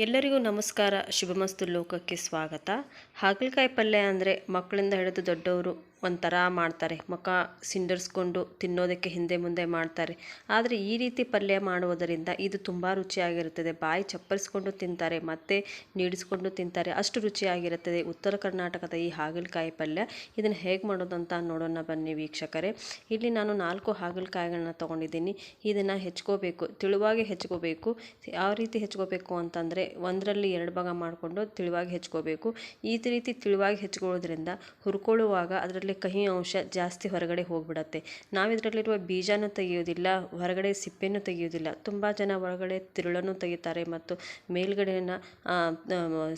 ಎಲ್ಲರಿಗೂ ನಮಸ್ಕಾರ. ಶುಭಮಸ್ತು ಲೋಕಕ್ಕೆ ಸ್ವಾಗತ. ಹಾಗಲಕಾಯಿ ಪಲ್ಯ ಅಂದರೆ ಮಕ್ಕಳಿಂದ ಹಿಡಿದು ದೊಡ್ಡವರು ಒಂಥರ ಮಾಡ್ತಾರೆ. ಮುಖ ಸಿಂಡರ್ಸ್ಕೊಂಡು ತಿನ್ನೋದಕ್ಕೆ ಹಿಂದೆ ಮುಂದೆ ಮಾಡ್ತಾರೆ. ಆದರೆ ಈ ರೀತಿ ಪಲ್ಯ ಮಾಡುವುದರಿಂದ ಇದು ತುಂಬ ರುಚಿಯಾಗಿರುತ್ತದೆ. ಬಾಯಿ ಚಪ್ಪರಿಸ್ಕೊಂಡು ತಿಂತಾರೆ, ಮತ್ತು ನೀಡಿಸ್ಕೊಂಡು ತಿಂತಾರೆ. ಅಷ್ಟು ರುಚಿಯಾಗಿರುತ್ತದೆ. ಉತ್ತರ ಕರ್ನಾಟಕದ ಈ ಹಾಗಲಕಾಯಿ ಪಲ್ಯ. ಇದನ್ನು ಹೇಗೆ ಮಾಡೋದು ಅಂತ ನೋಡೋಣ ಬನ್ನಿ ವೀಕ್ಷಕರೇ. ಇಲ್ಲಿ ನಾನು ನಾಲ್ಕು ಹಾಗಲಕಾಯಿಗಳನ್ನ ತೊಗೊಂಡಿದ್ದೀನಿ. ಇದನ್ನು ಹೆಚ್ಕೋಬೇಕು. ತಿಳುವಾಗಿ ಹೆಚ್ಕೋಬೇಕು. ಯಾವ ರೀತಿ ಹೆಚ್ಕೋಬೇಕು ಅಂತಂದರೆ ಒಂದರಲ್ಲಿ ಎರಡು ಭಾಗ ಮಾಡಿಕೊಂಡು ತಿಳುವಾಗಿ ಹೆಚ್ಕೋಬೇಕು. ಈ ರೀತಿ ತಿಳುವಾಗಿ ಹೆಚ್ಕೊಳ್ಳೋದ್ರಿಂದ ಹುರ್ಕೊಳ್ಳುವಾಗ ಅದರಲ್ಲಿ ಕಹಿ ಅಂಶ ಜಾಸ್ತಿ ಹೊರಗಡೆ ಹೋಗ್ಬಿಡತ್ತೆ. ನಾವು ಇದರಲ್ಲಿರುವ ಬೀಜನೂ ತೆಗೆಯೋದಿಲ್ಲ ಹೊರಗಡೆ ಸಿಪ್ಪೆನೂ ತೆಗೆಯೋದಿಲ್ಲ ತುಂಬ ಜನ ಹೊರಗಡೆ ತಿರುಳನ್ನು ತೆಗಿತಾರೆ ಮತ್ತು ಮೇಲುಗಡೆನ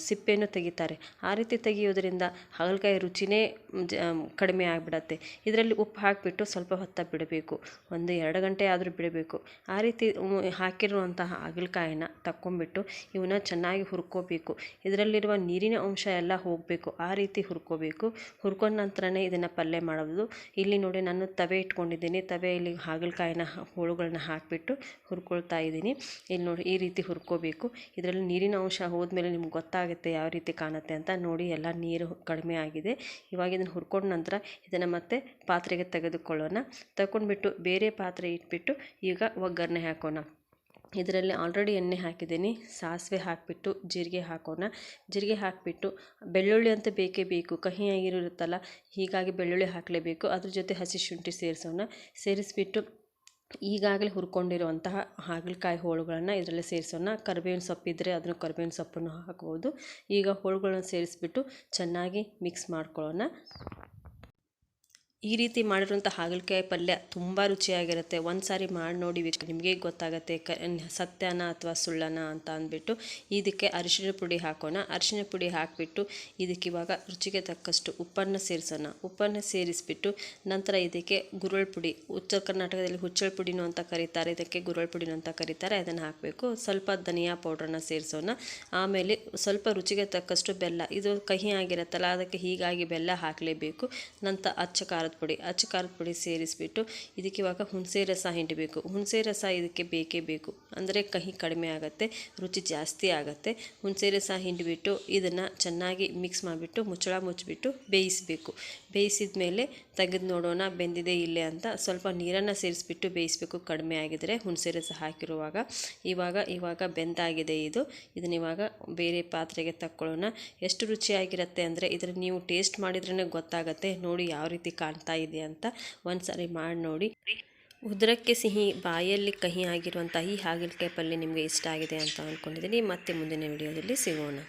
ಸಿಪ್ಪೆಯನ್ನು ತೆಗಿತಾರೆ ಆ ರೀತಿ ತೆಗೆಯೋದ್ರಿಂದ ಹಾಗಲಕಾಯಿ ರುಚಿನೇ ಜ ಕಡಿಮೆ ಆಗಿಬಿಡತ್ತೆ. ಇದರಲ್ಲಿ ಉಪ್ಪು ಹಾಕಿಬಿಟ್ಟು ಸ್ವಲ್ಪ ಹೊತ್ತ ಬಿಡಬೇಕು. ಒಂದು ಎರಡು ಗಂಟೆ ಆದರೂ ಬಿಡಬೇಕು. ಆ ರೀತಿ ಹಾಕಿರುವಂತಹ ಹಾಗಲಕಾಯಿನ ತಕ್ಕೊಂಬಿಟ್ಟು ಇವನ್ನ ಚೆನ್ನಾಗಿ ಹುರ್ಕೋಬೇಕು. ಇದರಲ್ಲಿರುವ ನೀರಿನ ಅಂಶ ಎಲ್ಲ ಹೋಗಬೇಕು. ಆ ರೀತಿ ಹುರ್ಕೋಬೇಕು. ಹುರ್ಕೊಂಡ ನಂತರನೇ ಇದನ್ನು ಪಲ್ಯ ಮಾಡೋದು. ಇಲ್ಲಿ ನೋಡಿ ನಾನು ತವೆ ಇಟ್ಕೊಂಡಿದ್ದೀನಿ. ತವೆಯಲ್ಲಿ ಹಾಗಲಕಾಯಿನ ಹೋಳುಗಳನ್ನ ಹಾಕಿಬಿಟ್ಟು ಹುರ್ಕೊಳ್ತಾ ಇದ್ದೀನಿ. ಇಲ್ಲಿ ನೋಡಿ ಈ ರೀತಿ ಹುರ್ಕೋಬೇಕು. ಇದರಲ್ಲಿ ನೀರಿನ ಅಂಶ ಹೋದ್ಮೇಲೆ ನಿಮ್ಗೆ ಗೊತ್ತಾಗುತ್ತೆ ಯಾವ ರೀತಿ ಕಾಣುತ್ತೆ ಅಂತ ನೋಡಿ ಎಲ್ಲ ನೀರು ಕಡಿಮೆ ಆಗಿದೆ. ಇವಾಗ ಇದನ್ನು ಹುರ್ಕೊಂಡ ನಂತರ ಇದನ್ನು ಮತ್ತೆ ಪಾತ್ರೆಗೆ ತೆಗೆದುಕೊಳ್ಳೋಣ. ತಗೊಂಡ್ಬಿಟ್ಟು ಬೇರೆ ಪಾತ್ರೆ ಇಟ್ಬಿಟ್ಟು ಈಗ ಒಗ್ಗರಣೆ ಹಾಕೋಣ. ಇದರಲ್ಲಿ ಆಲ್ರೆಡಿ ಎಣ್ಣೆ ಹಾಕಿದ್ದೀನಿ. ಸಾಸಿವೆ ಹಾಕಿಬಿಟ್ಟು ಜೀರಿಗೆ ಹಾಕೋಣ. ಜೀರಿಗೆ ಹಾಕಿಬಿಟ್ಟು ಬೆಳ್ಳುಳ್ಳಿ ಅಂತ ಬೇಕೇ ಬೇಕು. ಕಹಿಯಾಗಿರುತ್ತಲ್ಲ ಹೀಗಾಗಿ ಬೆಳ್ಳುಳ್ಳಿ ಹಾಕಲೇಬೇಕು. ಅದ್ರ ಜೊತೆ ಹಸಿ ಶುಂಠಿ ಸೇರಿಸೋಣ. ಸೇರಿಸ್ಬಿಟ್ಟು ಈಗಾಗಲೇ ಹುರ್ಕೊಂಡಿರುವಂತಹ ಹಾಗಲಕಾಯಿ ಹೋಳುಗಳನ್ನು ಇದರಲ್ಲಿ ಸೇರಿಸೋಣ. ಕರಿಬೇವಿನ ಸೊಪ್ಪಿದ್ದರೆ ಅದನ್ನು ಕರಿಬೇವಿನ ಸೊಪ್ಪನ್ನು ಹಾಕ್ಬೋದು. ಈಗ ಹೋಳುಗಳನ್ನು ಸೇರಿಸ್ಬಿಟ್ಟು ಚೆನ್ನಾಗಿ ಮಿಕ್ಸ್ ಮಾಡ್ಕೊಳ್ಳೋಣ. ಈ ರೀತಿ ಮಾಡಿರುವಂಥ ಹಾಗಲಕಾಯಿ ಪಲ್ಯ ತುಂಬ ರುಚಿಯಾಗಿರುತ್ತೆ. ಒಂದು ಸಾರಿ ಮಾಡಿ ನೋಡಿ ನಿಮಗೆ ಗೊತ್ತಾಗುತ್ತೆ ಕ ಸತ್ಯನ ಅಥವಾ ಸುಳ್ಳನ ಅಂತ ಅಂದ್ಬಿಟ್ಟು ಇದಕ್ಕೆ ಅರಿಶಿನ ಪುಡಿ ಹಾಕೋಣ. ಅರಿಶಿನ ಪುಡಿ ಹಾಕಿಬಿಟ್ಟು ಇದಕ್ಕೆ ಇವಾಗ ರುಚಿಗೆ ತಕ್ಕಷ್ಟು ಉಪ್ಪನ್ನು ಸೇರಿಸೋಣ. ಉಪ್ಪನ್ನು ಸೇರಿಸ್ಬಿಟ್ಟು ನಂತರ ಇದಕ್ಕೆ ಗುರುಳ್ ಪುಡಿ, ಉತ್ತರ ಕರ್ನಾಟಕದಲ್ಲಿ ಹುಚ್ಚಳ ಪುಡಿನೂ ಅಂತ ಕರೀತಾರೆ. ಇದಕ್ಕೆ ಗುರುಳ್ ಪುಡಿನೂ ಅಂತ ಕರೀತಾರೆ. ಅದನ್ನು ಹಾಕಬೇಕು. ಸ್ವಲ್ಪ ಧನಿಯಾ ಪೌಡ್ರನ್ನ ಸೇರಿಸೋಣ. ಆಮೇಲೆ ಸ್ವಲ್ಪ ರುಚಿಗೆ ತಕ್ಕಷ್ಟು ಬೆಲ್ಲ, ಇದು ಕಹಿ ಆಗಿರುತ್ತಲ್ಲ, ಅದಕ್ಕೆ ಹೀಗಾಗಿ ಬೆಲ್ಲ ಹಾಕಲೇಬೇಕು. ನಂತರ ಅಚ್ಚ ಖಾರದ ಪುಡಿ, ಅಚ್ಚ ಖಾರದ ಪುಡಿ ಸೇರಿಸ್ಬಿಟ್ಟು ಇದಕ್ಕೆ ಇವಾಗ ಹುಣಸೆ ರಸ ಹಿಂಡಬೇಕು. ಹುಣಸೆ ರಸ ಇದಕ್ಕೆ ಬೇಕೇ ಬೇಕು. ಅಂದರೆ ಕಹಿ ಕಡಿಮೆ ಆಗುತ್ತೆ, ರುಚಿ ಜಾಸ್ತಿ ಆಗುತ್ತೆ. ಹುಣಸೆ ರಸ ಹಿಂಡಿಬಿಟ್ಟು ಇದನ್ನು ಚೆನ್ನಾಗಿ ಮಿಕ್ಸ್ ಮಾಡಿಬಿಟ್ಟು ಮುಚ್ಚಳ ಮುಚ್ಚಿಬಿಟ್ಟು ಬೇಯಿಸಬೇಕು. ಬೇಯಿಸಿದ ಮೇಲೆ ತೆಗೆದು ನೋಡೋಣ ಬೆಂದಿದೆ ಇಲ್ಲೇ ಅಂತ. ಸ್ವಲ್ಪ ನೀರನ್ನು ಸೇರಿಸ್ಬಿಟ್ಟು ಬೇಯಿಸಬೇಕು ಕಡಿಮೆ ಆಗಿದರೆ ಹುಣಸೆ ರಸ ಹಾಕಿರುವಾಗ. ಇವಾಗ ಇವಾಗ ಬೆಂದಾಗಿದೆ ಇದು. ಇದನ್ನ ಇವಾಗ ಬೇರೆ ಪಾತ್ರೆಗೆ ತಕ್ಕೊಳ್ಳೋಣ. ಎಷ್ಟು ರುಚಿಯಾಗಿರುತ್ತೆ ಅಂದರೆ ಇದನ್ನು ನೀವು ಟೇಸ್ಟ್ ಮಾಡಿದ್ರೇ ಗೊತ್ತಾಗುತ್ತೆ. ನೋಡಿ ಯಾವ ರೀತಿ ಕಾಣ್ತಾ ಇದೆ ಅಂತ ಒಂದು ಸಾರಿ ಮಾಡಿ ನೋಡಿ. ಉದರಕ್ಕೆ ಸಿಹಿ ಬಾಯಲ್ಲಿ ಕಹಿ ಆಗಿರುವಂಥ ಈ ಹಾಗಲಕಾಯಿ ಪಲ್ಯ ನಿಮಗೆ ಇಷ್ಟ ಆಗಿದೆ ಅಂತ ಅಂದ್ಕೊಂಡಿದ್ದೀನಿ ಮತ್ತೆ ಮುಂದಿನ ವಿಡಿಯೋದಲ್ಲಿ ಸಿಗೋಣ.